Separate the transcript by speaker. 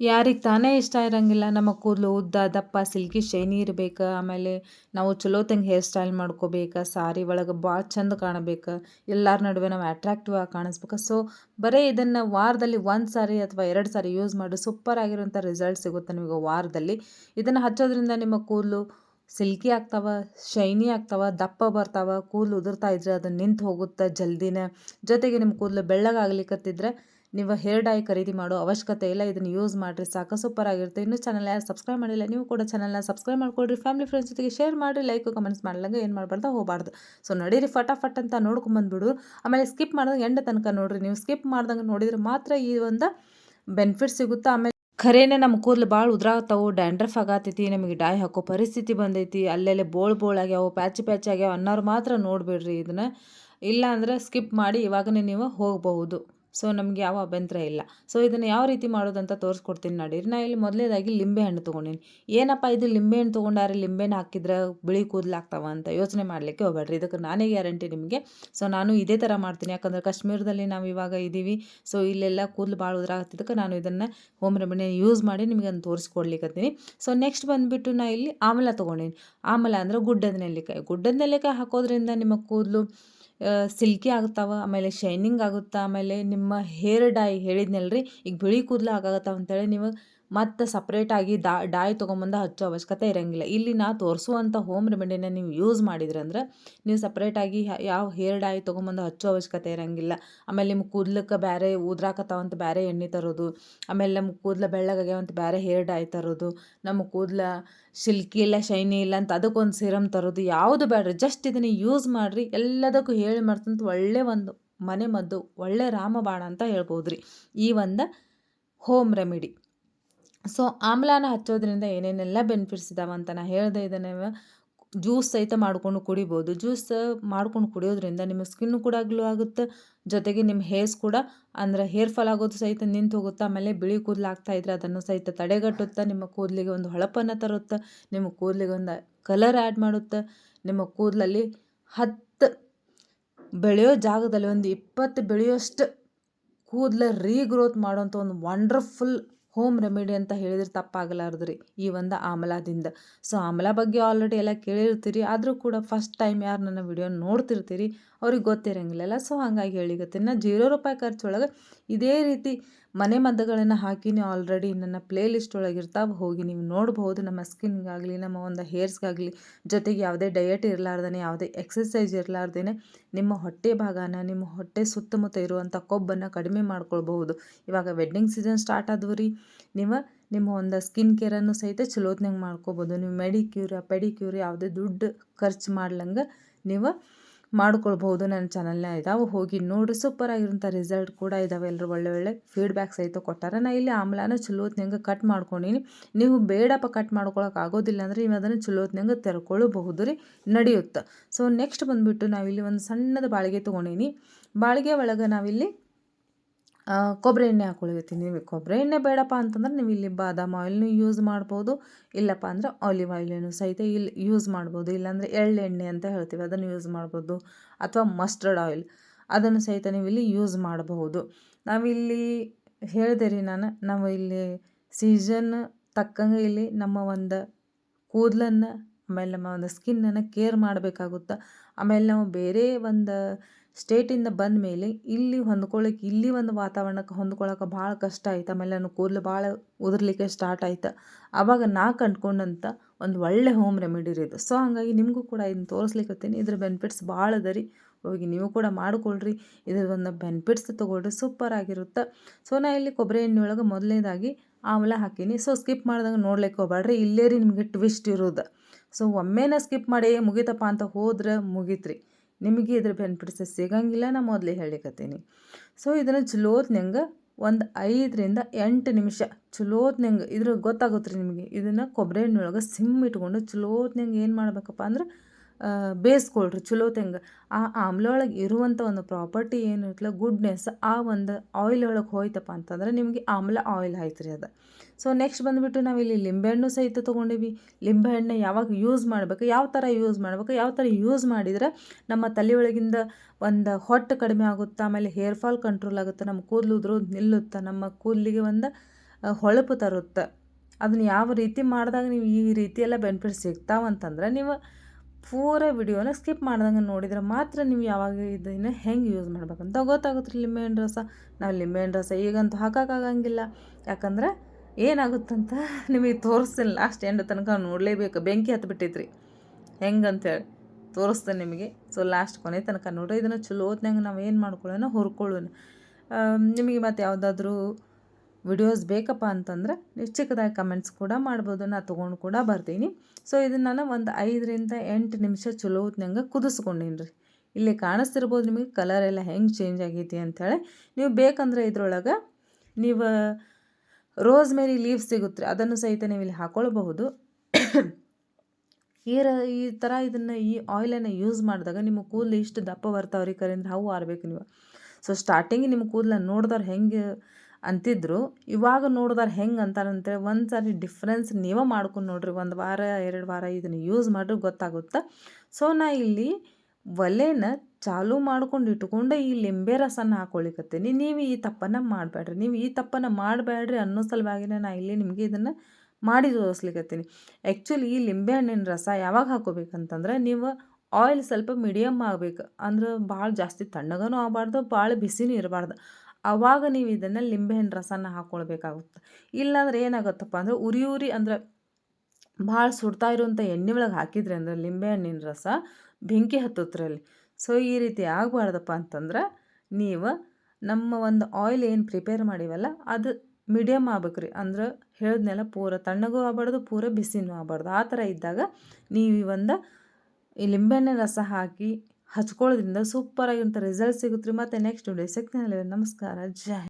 Speaker 1: ಯಾರಿಗೆ ತಾನೇ ಇಷ್ಟ ಇರಂಗಿಲ್ಲ. ನಮ್ಮ ಕೂದಲು ಉದ್ದ, ದಪ್ಪ, ಸಿಲ್ಕಿ, ಶೈನಿ ಇರಬೇಕು. ಆಮೇಲೆ ನಾವು ಚಲೋ ಚಲೋತಂಗೆ ಹೇರ್ ಸ್ಟೈಲ್ ಮಾಡ್ಕೋಬೇಕು. ಸಾರಿ ಒಳಗೆ ಭಾಳ ಚಂದ ಕಾಣಬೇಕು. ಎಲ್ಲರ ನಡುವೆ ನಾವು ಅಟ್ರಾಕ್ಟಿವ್ ಆಗಿ ಕಾಣಿಸ್ಬೇಕು. ಸೊ ಬರೀ ಇದನ್ನು ವಾರದಲ್ಲಿ ಒಂದು ಸಾರಿ ಅಥವಾ ಎರಡು ಸಾರಿ ಯೂಸ್ ಮಾಡಿ ಸೂಪರ್ ಆಗಿರೋಂಥ ರಿಸಲ್ಟ್ ಸಿಗುತ್ತೆ ನಿಮಗೆ ವಾರದಲ್ಲಿ. ಇದನ್ನು ಹಚ್ಚೋದ್ರಿಂದ ನಿಮ್ಮ ಕೂದಲು ಸಿಲ್ಕಿ ಆಗ್ತಾವ, ಶೈನಿ ಆಗ್ತಾವ, ದಪ್ಪ ಬರ್ತಾವ, ಕೂದಲು ಉದುರ್ತಾ ಇದ್ರೆ ಅದು ನಿಂತು ಹೋಗುತ್ತೆ ಜಲ್ದಿನೇ. ಜೊತೆಗೆ ನಿಮ್ಮ ಕೂದಲು ಬೆಳ್ಳಗಾಗ್ಲಿಕ್ಕತ್ತಿದ್ರೆ ನೀವು ಹೇರ್ ಡೈ ಖರೀದಿ ಮಾಡೋ ಅವಶ್ಯಕತೆ ಇಲ್ಲ, ಇದನ್ನು ಯೂಸ್ ಮಾಡಿರಿ. ಸಾಕು ಸೂಪರ್ ಆಗಿರುತ್ತೆ. ಇನ್ನೂ ಚಾನಲ್ ಯಾರು ಸಬ್ಸ್ಕ್ರೈಬ್ ಮಾಡಿಲ್ಲ, ನೀವು ಕೂಡ ಚಾನಲ್ನ ಸಬ್ಸ್ಕ್ರೈಬ್ ಮಾಡ್ಕೊಳ್ರಿ ಫ್ಯಾಮಿಲಿ ಫ್ರೆಂಡ್ಸ್ ಜೊತೆಗೆ ಶೇರ್ ಮಾಡಿ ಲೈಕ್ ಕಮೆಂಟ್ಸ್ ಮಾಡಲಂಗೆ ಏನು ಮಾಡಬಾರ್ದು ಹೋಗಬಾರ್ದು. ಸೊ ನಡೀರಿ ಫಟಾಫಟ್ ಅಂತ ನೋಡ್ಕೊಂಬಂದ್ಬಿಡು ಆಮೇಲೆ ಸ್ಕಿಪ್ ಮಾಡಿದಂಗೆ ಎಂಡ ತನಕ ನೋಡಿರಿ. ನೀವು ಸ್ಕಿಪ್ ಮಾಡ್ದಂಗೆ ನೋಡಿದ್ರೆ ಮಾತ್ರ ಈ ಒಂದು ಬೆನಿಫಿಟ್ ಸಿಗುತ್ತೆ? ಆಮೇಲೆ ಖರೇನೆ ನಮ್ಮ ಕೂದಲು ಭಾಳ ಉದ್ರಾಗ್ತಾವು ಡ್ಯಾಂಡ್ರಫ್ ಆಗತೈತಿ, ನಮಗೆ ಡಾಯ್ ಹಾಕೋ ಪರಿಸ್ಥಿತಿ ಬಂದೈತಿ. ಅಲ್ಲೆಲ್ಲ ಬೋಳ್ ಬೋಳ್ ಆಗ್ಯಾವ ಪ್ಯಾಚ್ ಪ್ಯಾಚಿ ಆಗ್ಯಾವ ಅನ್ನೋರು ಮಾತ್ರ ನೋಡಿಬಿಡ್ರಿ ಇದನ್ನು. ಇಲ್ಲ ಅಂದ್ರೆ ಸ್ಕಿಪ್ ಮಾಡಿ ಇವಾಗನೇ ನೀವು ಹೋಗಬಹುದು. ಸೊ ನಮಗೆ ಯಾವ ಅಭ್ಯಂತರ ಇಲ್ಲ. ಸೊ ಇದನ್ನು ಯಾವ ರೀತಿ ಮಾಡೋದಂತ ತೋರಿಸ್ಕೊಡ್ತೀನಿ ನಡೀರಿ ನಾ ಇಲ್ಲಿ ಮೊದಲೇದಾಗಿ ಲಿಂಬೆ ಹಣ್ಣು ತೊಗೊಂಡಿನಿ. ಏನಪ್ಪ ಇದು ಲಿಂಬೆ ಹಣ್ಣು ತೊಗೊಂಡಾರೆ ಲಿಂಬೆನ ಹಾಕಿದ್ರೆ ಬಿಳಿ ಕೂದಲಾಗ್ತಾವ ಅಂತ ಯೋಚನೆ ಮಾಡಲಿಕ್ಕೆ ಹೋಗ್ಬೇಡ್ರಿ. ಇದಕ್ಕೆ ನಾನೇ ಗ್ಯಾರಂಟಿ ನಿಮಗೆ. ಸೊ ನಾನು ಇದೇ ಥರ ಮಾಡ್ತೀನಿ. ಯಾಕಂದರೆ ಕಾಶ್ಮೀರದಲ್ಲಿ ನಾವು ಇವಾಗ ಇದ್ದೀವಿ ಸೊ ಇಲ್ಲೆಲ್ಲ ಕೂದಲು ಭಾಳ ಇದಕ್ಕೆ ನಾನು ಇದನ್ನು ಹೋಮ್ ರೆಮಿಡಿ ಯೂಸ್ ಮಾಡಿ ನಿಮಗೆ ಅದನ್ನು ತೋರಿಸ್ಕೊಡ್ಲಿಕ್ಕತ್ತೀನಿ ಸೊ ನೆಕ್ಸ್ಟ್ ಬಂದುಬಿಟ್ಟು ನಾ ಇಲ್ಲಿ ಆಮಲ ತೊಗೊಂಡೀನಿ. ಆಮಲ ಅಂದರೆ ಗುಡ್ಡದ ನೆಲ್ಲಿಕಾಯಿ. ಗುಡ್ಡದ ನೆಲ್ಲಿಕಾಯಿ ಹಾಕೋದ್ರಿಂದ ನಿಮ್ಮ ಕೂದಲು ಸಿಲ್ಕಿ ಆಗ್ತಾವೆ ಆಮೇಲೆ ಶೈನಿಂಗ್ ಆಗುತ್ತೆ, ಆಮೇಲೆ ನಿಮ್ಮ ಹೇರ್ ಡೈ ರೀ ಈಗ ಬಿಳಿ ಕೂದಲು ಆಗಾಗತ್ತಾವ ಅಂತೇಳಿ ನೀವು ಮತ್ತು ಸಪ್ರೇಟಾಗಿ ದಾ, ಡಾಯ್ ತೊಗೊಂಬಂದು ಹಚ್ಚೋ ಅವಶ್ಯಕತೆ ಇರೋಂಗಿಲ್ಲ. ಇಲ್ಲಿ ನಾ ತೋರಿಸುವಂಥ ಹೋಮ್ ರೆಮಿಡಿನ ನೀವು ಯೂಸ್ ಮಾಡಿದ್ರಂದ್ರೆ ನೀವು ಸಪ್ರೇಟಾಗಿ ಯಾವ ಹೇರ್ ಡಾಯ್ ತೊಗೊಂಬಂದು ಹಚ್ಚೋ ಅವಶ್ಯಕತೆ ಇರೋಂಗಿಲ್ಲ. ಆಮೇಲೆ ನಿಮ್ಮ ಕೂದ್ಲಕ್ಕೆ ಬೇರೆ ಉದ್ರಾಕತ್ತಾವಂತ ಬೇರೆ ಎಣ್ಣೆ ತರೋದು, ಆಮೇಲೆ ನಮ್ಮ ಕೂದಲು ಬೆಳ್ಳಗಾಗ್ಯಾವಂತ ಬೇರೆ ಹೇರ್ ಡಾಯ್ ತರೋದು ನಮ್ಮ ಕೂದಲ ಸಿಲ್ಕಿ ಇಲ್ಲ ಶೈನಿ ಇಲ್ಲ ಅಂತ ಅದಕ್ಕೊಂದು ಸಿರಮ್ ತರೋದು, ಯಾವುದು ಬೇಡ್ರಿ ಜಸ್ಟ್ ಇದನ್ನು ಯೂಸ್ ಮಾಡಿರಿ. ಎಲ್ಲದಕ್ಕೂ ಹೇಳಿ ಮಾಡ್ತಂತ ಒಳ್ಳೆ ಒಂದು ಮನೆ ಮದ್ದು, ಒಳ್ಳೆ ರಾಮಬಾಣ ಅಂತ ಹೇಳ್ಬೋದು ರೀ ಈ ಒಂದು ಹೋಮ್ ರೆಮಿಡಿ ಸೊ ಆಮ್ಲಾನ ಹಚ್ಚೋದ್ರಿಂದ ಏನೇನೆಲ್ಲ ಬೆನಿಫಿಟ್ಸ್ ಇದಾವೆ ಅಂತ ನಾ ಹೇಳಿದೆ ಇದನ್ನು ಜ್ಯೂಸ್ ಸಹಿತ ಮಾಡಿಕೊಂಡು ಕುಡಿಬೋದು. ಜ್ಯೂಸ್ ಮಾಡ್ಕೊಂಡು ಕುಡಿಯೋದ್ರಿಂದ ನಿಮ್ಮ ಸ್ಕಿನ್ನು ಕೂಡ ಗ್ಲೋ ಆಗುತ್ತೆ. ಜೊತೆಗೆ ನಿಮ್ಮ ಹೇರ್ಸ್ ಕೂಡ ಅಂದರೆ ಹೇರ್ ಫಾಲ್ ಆಗೋದು ಸಹಿತ ನಿಂತು ಹೋಗುತ್ತೆ. ಆಮೇಲೆ ಬಿಳಿ ಕೂದಲು ಆಗ್ತಾ ಇದ್ರೆ ಅದನ್ನು ಸಹಿತ ತಡೆಗಟ್ಟುತ್ತೆ ನಿಮ್ಮ ಕೂದಲಿಗೆ ಒಂದು ಹೊಳಪನ್ನು ತರುತ್ತೆ. ನಿಮ್ಮ ಕೂದಲಿಗೆ ಒಂದು ಕಲರ್ ಆ್ಯಡ್ ಮಾಡುತ್ತೆ. ನಿಮ್ಮ ಕೂದಲಲ್ಲಿ ಹತ್ತು ಬೆಳೆಯೋ ಜಾಗದಲ್ಲಿ ಒಂದು ಇಪ್ಪತ್ತು ಬೆಳೆಯೋಷ್ಟು ಕೂದಲ ರೀಗ್ರೋತ್ ಮಾಡೋಂಥ ಒಂದು ವಂಡರ್ಫುಲ್ ಹೋಮ್ ರೆಮಿಡಿ ಅಂತ ಹೇಳಿದ್ರೆ ತಪ್ಪಾಗಲಾರ್ದು ರೀ ಈ ಒಂದು ಆಮಲಾದಿಂದ. ಸೊ ಆಮಲ ಬಗ್ಗೆ ಆಲ್ರೆಡಿ ಎಲ್ಲ ಕೇಳಿರ್ತೀರಿ, ಆದರೂ ಕೂಡ ಫಸ್ಟ್ ಟೈಮ್ ಯಾರು ನನ್ನ ವಿಡಿಯೋ ನೋಡ್ತಿರ್ತೀರಿ, ಅವ್ರಿಗೆ ಗೊತ್ತಿರಂಗಿಲ್ಲ ಸೊ ಹಾಗಾಗಿ ಹೇಳಿಗತ್ತೆ ಜೀರೋ ರೂಪಾಯಿ ಖರ್ಚೊಳಗೆ ಇದೇ ರೀತಿ ಮನೆ ಮದ್ದುಗಳನ್ನು ಹಾಕಿನಿ ಆಲ್ರೆಡಿ ನನ್ನ ಪ್ಲೇ ಲಿಸ್ಟ್ ಒಳಗೆ ಇರ್ತಾವೆ, ಹೋಗಿ ನೀವು ನೋಡ್ಬೋದು ನಮ್ಮ ಸ್ಕಿನ್ಗಾಗಲಿ ನಮ್ಮ ಒಂದು ಹೇರ್ಸ್ಗಾಗಲಿ ಜೊತೆಗೆ ಯಾವುದೇ ಡಯಟ್ ಇರಲಾರ್ದೇ ಯಾವುದೇ ಎಕ್ಸಸೈಸ್ ಇರಲಾರ್ದೇ ನಿಮ್ಮ ಹೊಟ್ಟೆ ಭಾಗನ, ನಿಮ್ಮ ಹೊಟ್ಟೆ ಸುತ್ತಮುತ್ತ ಇರುವಂಥ ಕೊಬ್ಬನ್ನು ಕಡಿಮೆ ಮಾಡ್ಕೊಳ್ಬಹುದು. ಇವಾಗ ವೆಡ್ಡಿಂಗ್ ಸೀಸನ್ ಸ್ಟಾರ್ಟ್ ಆದವು ರೀ ನೀವು ನಿಮ್ಮ ಒಂದು ಸ್ಕಿನ್ ಕೇರನ್ನು ಸಹಿತ ಚಲೋತ್ನಾಗ ಮಾಡ್ಕೋಬೋದು. ನೀವು ಮೆಡಿಕ್ಯೂರ ಪೆಡಿಕ್ಯೂರ್ ಯಾವುದೇ ದುಡ್ಡು ಖರ್ಚು ಮಾಡ್ಲಂಗೆ, ನೀವು ಮಾಡ್ಕೊಳ್ಬೋದು ನನ್ನ ಚಾನಲ್ನ ಇದಾವೆ, ಹೋಗಿ ನೋಡಿ ಸೂಪರ್ ಆಗಿರೋಂಥ ರಿಸಲ್ಟ್ ಕೂಡ ಇದಾವೆ. ಎಲ್ಲರೂ ಒಳ್ಳೆ ಒಳ್ಳೆ ಫೀಡ್ಬ್ಯಾಕ್ ಸಹಿತ ಕೊಟ್ಟಾರೆ. ನಾ ಇಲ್ಲಿ ಆಮ್ಲಾನ ಚಲೋತ್ನಂಗೆ ಕಟ್ ಮಾಡ್ಕೊಂಡೀನಿ. ನೀವು ಬೇಡಪ್ಪ ಕಟ್ ಮಾಡ್ಕೊಳಕ್ಕೆ ಆಗೋದಿಲ್ಲ ಅಂದರೆ ನೀವು ಅದನ್ನು ಚಲೋತ್ನಂಗೆ ತೆರ್ಕೊಳ್ಳಬಹುದು ರೀ. ನಡೆಯುತ್ತೆ. ಸೊ ನೆಕ್ಸ್ಟ್ ಬಂದುಬಿಟ್ಟು ನಾವಿಲ್ಲಿ ಒಂದು ಸಣ್ಣದ ಬಾಳಿಗೆ ತೊಗೊಂಡೀನಿ. ಬಾಳಿಗೆ ಒಳಗೆ ನಾವಿಲ್ಲಿ ಕೊಬ್ಬರಿ ಎಣ್ಣೆ ಹಾಕ್ಕೊಳ್ತೀನಿ ನೀವು. ಕೊಬ್ಬರಿ ಎಣ್ಣೆ ಬೇಡಪ್ಪ ಅಂತಂದ್ರೆ ನೀವು ಇಲ್ಲಿ ಬಾದಾಮ್ ಆಯಿಲ್ನು ಯೂಸ್ ಮಾಡ್ಬೋದು, ಇಲ್ಲಪ್ಪ ಅಂದ್ರೆ ಆಲಿವ್ ಆಯಿಲನ್ನು ಸಹಿತ ಇಲ್ಲಿ ಯೂಸ್ ಮಾಡ್ಬೋದು, ಇಲ್ಲಾಂದರೆ ಎಳ್ಳೆಣ್ಣೆ ಅಂತ ಹೇಳ್ತೀವಿ, ಅದನ್ನು ಯೂಸ್ ಮಾಡ್ಬೋದು, ಅಥವಾ ಮಸ್ಟರ್ಡ್ ಆಯಿಲ್ ಅದನ್ನು ಸಹಿತ ನೀವು ಇಲ್ಲಿ ಯೂಸ್ ಮಾಡಬಹುದು. ನಾವಿಲ್ಲಿ ಹೇಳಿದೆ ರೀ ನಾನು, ನಾವು ಇಲ್ಲಿ ಸೀಸನ್ ತಕ್ಕಂಗೆ ಇಲ್ಲಿ ನಮ್ಮ ಒಂದು ಕೂದಲನ್ನು, ಆಮೇಲೆ ನಮ್ಮ ಒಂದು ಸ್ಕಿನ್ನನ್ನು ಕೇರ್ ಮಾಡಬೇಕಾಗುತ್ತೆ. ಆಮೇಲೆ ನಾವು ಬೇರೆ ಒಂದು ಸ್ಟೇಟಿಂದ ಬಂದ ಮೇಲೆ ಇಲ್ಲಿ ಹೊಂದ್ಕೊಳ್ಳಿಕ್ಕೆ ಇಲ್ಲಿ ಒಂದು ವಾತಾವರಣಕ್ಕೆ ಹೊಂದ್ಕೊಳ್ಳೋಕೆ ಭಾಳ ಕಷ್ಟ ಆಯ್ತು. ಆಮೇಲೆ ನನ್ನ ಕೂದಲು ಭಾಳ ಉದುರ್ಲಿಕ್ಕೆ ಸ್ಟಾರ್ಟ್ ಆಯ್ತು. ಆವಾಗ ನಾ ಕಂಡ್ಕೊಂಡಂಥ ಒಂದು ಒಳ್ಳೆ ಹೋಮ್ ರೆಮಿಡಿ ಇರೋದು ಸೊ ಹಾಗಾಗಿ ನಿಮಗೂ ಕೂಡ ಇದನ್ನು ತೋರಿಸ್ಲಿಕ್ಕತ್ತೀನಿ ಇದ್ರ ಬೆನಿಫಿಟ್ಸ್ ಭಾಳ ಅದ ರೀ. ಹೋಗಿ ನೀವು ಕೂಡ ಮಾಡಿಕೊಳ್ರಿ. ಇದ್ರ ಒಂದು ಬೆನಿಫಿಟ್ಸ್ ತೊಗೊಳ್ರಿ. ಸೂಪರ್ ಆಗಿರುತ್ತೆ. ಸೊ ನಾ ಇಲ್ಲಿ ಕೊಬ್ಬರಿ ಎಣ್ಣೆ ಒಳಗೆ ಮೊದಲನೇದಾಗಿ ಆಮೇಲೆ ಹಾಕೀನಿ. ಸೊ ಸ್ಕಿಪ್ ಮಾಡ್ದಂಗೆ ನೋಡ್ಲಿಕ್ಕೆ ಹೋಗ್ಬೇಡ್ರಿ ಇಲ್ಲೇ ರೀ ನಿಮಗೆ ಟ್ವಿಸ್ಟ್ ಇರೋದು. ಸೊ ಒಮ್ಮೆನ ಸ್ಕಿಪ್ ಮಾಡಿ ಮುಗಿತಪ್ಪ ಅಂತ ಹೋದ್ರೆ ಮುಗೀತ್ರಿ. ನಿಮಗೆ ಇದ್ರ ಬೆನಿಫಿಟ್ಸ್ ಸಿಗಂಗಿಲ್ಲ, ನಾ ಮೊದಲೇ ಹೇಳಿಕತ್ತೀನಿ. ಸೊ ಇದನ್ನು ಚಲೋತ್ನಂಗೆ ಒಂದು ಐದರಿಂದ ಎಂಟು ನಿಮಿಷ ಚಲೋತ್ನಂಗೆ ಇದ್ರ ಗೊತ್ತಾಗುತ್ತೆ ರೀ ನಿಮಗೆ. ಇದನ್ನು ಕೊಬ್ಬರಿ ಎಣ್ಣೆ ಒಳಗೆ ಸಿಮ್ ಇಟ್ಕೊಂಡು ಚಲೋತ್ನಂಗೆ ಏನು ಮಾಡಬೇಕಪ್ಪ ಅಂದ್ರೆ ಬೇಯಿಸ್ಕೊಳ್ರಿ ತೆಂಗ. ಆ ಆಮ್ಲ ಒಳಗೆ ಇರುವಂಥ ಒಂದು ಪ್ರಾಪರ್ಟಿ ಏನು ಏನಿರ್ತಲ್ಲ ಗುಡ್ನೆಸ್ ಆ ಒಂದು ಆಯಿಲ್ ಒಳಗೆ ಹೋಯ್ತಪ್ಪ ಅಂತಂದ್ರೆ ನಿಮಗೆ ಆಮ್ಲ ಆಯಿಲ್ ಆಯ್ತು ರೀ ಅದು. ಸೊ ನೆಕ್ಸ್ಟ್ ಬಂದುಬಿಟ್ಟು ನಾವಿಲ್ಲಿ ಲಿಂಬೆಹಣ್ಣು ಸಹಿತ ತೊಗೊಂಡೀವಿ. ಲಿಂಬೆಹಣ್ಣು ಯಾವಾಗ ಯೂಸ್ ಮಾಡಬೇಕು, ಯಾವ ಥರ ಯೂಸ್ ಮಾಡಬೇಕು, ಯಾವ ಥರ ಯೂಸ್ ಮಾಡಿದ್ರೆ ನಮ್ಮ ತಲೆ ಒಳಗಿಂದ ಒಂದು ಹೊಟ್ಟು ಕಡಿಮೆ ಆಗುತ್ತೆ, ಆಮೇಲೆ ಹೇರ್ ಫಾಲ್ ಕಂಟ್ರೋಲ್ ಆಗುತ್ತೆ, ನಮ್ಮ ಕೂದಲು ಉದ್ರು ನಿಲ್ಲುತ್ತೆ, ನಮ್ಮ ಕೂದಲಿಗೆ ಒಂದು ಹೊಳಪು ತರುತ್ತೆ. ಅದನ್ನ ಯಾವ ರೀತಿ ಮಾಡಿದಾಗ ನೀವು ಈ ರೀತಿ ಬೆನಿಫಿಟ್ ಸಿಗ್ತಾವಂತಂದ್ರೆ ನೀವು ಪೂರ ವಿಡಿಯೋನ ಸ್ಕಿಪ್ ಮಾಡ್ದಂಗೆ ನೋಡಿದ್ರೆ ಮಾತ್ರ ನೀವು ಯಾವಾಗ ಇದನ್ನು ಹೆಂಗೆ ಯೂಸ್ ಮಾಡ್ಬೇಕಂತ ಗೊತ್ತಾಗುತ್ತೆ ರೀ ಲಿಂಬೆಹಣ್ಣು ರಸ. ನಾವು ಲಿಂಬೆಹಣ್ಣು ರಸ ಈಗಂತೂ ಹಾಕೋಕ್ಕಾಗಂಗಿಲ್ಲ ಯಾಕಂದ್ರೆ ಏನಾಗುತ್ತಂತ ನಿಮಗೆ ತೋರಿಸ್ತೀನಿ ಲಾಸ್ಟ್ ಎಂಡ್ ತನಕ ನೋಡಲೇಬೇಕು. ಬೆಂಕಿ ಹತ್ಬಿಟ್ಟೈತ್ರಿ. ಹೆಂಗಂತೇಳಿ ತೋರಿಸ್ತೇನೆ ನಿಮಗೆ. ಸೊ ಲಾಸ್ಟ್ ಕೊನೆ ತನಕ ನೋಡ್ರಿ. ಇದನ್ನು ಚಲೋ ಹೊತ್ನಾಗ ನಾವು ಏನು ಮಾಡ್ಕೊಳ್ಳೋಣ? ಹುರ್ಕೊಳ್ಳೋಣ. ನಿಮಗೆ ಮತ್ತು ಯಾವುದಾದ್ರೂ ವಿಡಿಯೋಸ್ ಬೇಕಪ್ಪ ಅಂತಂದ್ರೆ ನೀವು ಚಿಕ್ಕದಾಗಿ ಕಮೆಂಟ್ಸ್ ಕೂಡ ಮಾಡ್ಬೋದು ನಾ ತೊಗೊಂಡು ಕೂಡ ಬರ್ತೀನಿ. ಸೊ ಇದನ್ನು ನಾನು ಒಂದು ಐದರಿಂದ ಎಂಟು ನಿಮಿಷ ಚಲೋ ಹೊತ್ನಂಗೆ ಕುದಿಸ್ಕೊಂಡೀನಿ ರೀ ಇಲ್ಲಿ ಕಾಣಿಸ್ತಿರ್ಬೋದು ನಿಮಗೆ ಕಲರ್ ಎಲ್ಲ ಹೆಂಗೆ ಚೇಂಜ್ ಆಗೈತಿ ಅಂಥೇಳಿ ನೀವು ಬೇಕಂದ್ರೆ ಇದ್ರೊಳಗೆ ನೀವು ರೋಸ್ ಮೇರಿ ಲೀವ್ ಸಿಗುತ್ತೆ ಅದನ್ನು ಸಹಿತ ನೀವು ಇಲ್ಲಿ ಹಾಕ್ಕೊಳ್ಬಹುದು ಈ ರ, ಈ ಥರ ಇದನ್ನು ಈ ಆಯಿಲನ್ನು ಯೂಸ್ ಮಾಡಿದಾಗ ನಿಮ್ಮ ಕೂದಲು ಇಷ್ಟು ದಪ್ಪ ಬರ್ತಾವ್ರಿ ಕರೆಂದ್ರೆ ಹಾವು ಆರ್ಬೇಕು ನೀವು. ಸೊ ಸ್ಟಾರ್ಟಿಂಗ್ ನಿಮ್ಮ ಕೂದಲನ್ನು ನೋಡಿದವ್ರು ಹೆಂಗೆ ಅಂತಿದ್ರು. ಇವಾಗ ನೋಡಿದವ್ರು ಹೆಂಗೆ ಅಂತಾರಂತೇಳಿ ಒಂದು ಸಾರಿ ಡಿಫ್ರೆನ್ಸ್ ನೀವೇ ಮಾಡ್ಕೊಂಡು ನೋಡ್ರಿ. ಒಂದು ವಾರ, ಎರಡು ವಾರ ಇದನ್ನು ಯೂಸ್ ಮಾಡಿದ್ರೆ ಗೊತ್ತಾಗುತ್ತೆ? ಸೊ ನಾ ಇಲ್ಲಿ ಒಲೆನ ಚಾಲು ಮಾಡ್ಕೊಂಡು ಇಟ್ಕೊಂಡು ಈ ಲಿಂಬೆ ರಸನ ಹಾಕೊಳ್ಳಿಕತ್ತೀನಿ ನೀವು ಈ ತಪ್ಪನ್ನು ಮಾಡಬೇಡ್ರಿ ನೀವು ಈ ತಪ್ಪನ್ನು ಮಾಡಬೇಡ್ರಿ ಅನ್ನೋ ಸಲುವಾಗಿನೇ ನಾ ಇಲ್ಲಿ ನಿಮಗೆ ಇದನ್ನು ಮಾಡಿ ತೋರಿಸ್ಲಿಕ್ಕತ್ತೀನಿ ಆ್ಯಕ್ಚುಲಿ ಈ ಲಿಂಬೆ ಹಣ್ಣಿನ ರಸ ಯಾವಾಗ ಹಾಕೋಬೇಕಂತಂದ್ರೆ ನೀವು ಆಯಿಲ್ ಸ್ವಲ್ಪ ಮೀಡಿಯಮ್ ಆಗಬೇಕು. ಅಂದ್ರೆ ಭಾಳ ಜಾಸ್ತಿ ತಣ್ಣಗನೂ ಆಗಬಾರ್ದು ಭಾಳ ಬಿಸಿನೂ ಇರಬಾರ್ದು. ಆವಾಗ ನೀವು ಇದನ್ನು ಲಿಂಬೆಹಣ್ಣು ರಸನ ಹಾಕ್ಕೊಳ್ಬೇಕಾಗುತ್ತೆ ಇಲ್ಲಾಂದ್ರೆ ಏನಾಗುತ್ತಪ್ಪ ಅಂದ್ರೆ ಉರಿ ಉರಿ ಅಂದ್ರೆ ಭಾಳ ಸುಡ್ತಾ ಇರುವಂಥ ಎಣ್ಣೆ ಒಳಗೆ ಹಾಕಿದ್ರಿ ಅಂದ್ರೆ ಲಿಂಬೆಹಣ್ಣಿನ ರಸ ಬೆಂಕಿ ಹತ್ತುತ್ತೆ ಅಲ್ಲಿ ಸೊ ಈ ರೀತಿ ಆಗಬಾರ್ದಪ್ಪ ಅಂತಂದ್ರೆ ನೀವು ನಮ್ಮ ಒಂದು ಆಯಿಲ್ ಏನು ಪ್ರಿಪೇರ್ ಮಾಡೀವಲ್ಲ ಅದು ಮೀಡಿಯಮ್ ಆಗ್ಬೇಕು ರೀ ಅಂದ್ರೆ ಹೇಳಿದ್ನೆಲ್ಲ ಪೂರ ತಣ್ಣಗೂ ಆಗಬಾರ್ದು, ಪೂರ ಬಿಸಿನೂ ಆಗಬಾರ್ದು. ಆ ಥರ ಇದ್ದಾಗ ನೀವು ಈ ಒಂದು ಈ ಲಿಂಬೆಹಣ್ಣಿನ ರಸ ಹಾಕಿ ಹಚ್ಕೊಳ್ಳೋದ್ರಿಂದ ಸೂಪರಾಗಿರುವಂಥ ರಿಸಲ್ಟ್ ಸಿಗುತ್ತೆ ರೀ. ಮತ್ತು ನೆಕ್ಸ್ಟ್ ಡೇ ಸಿಗ್ತೀನಿ ನಮಸ್ಕಾರ. ಜೈ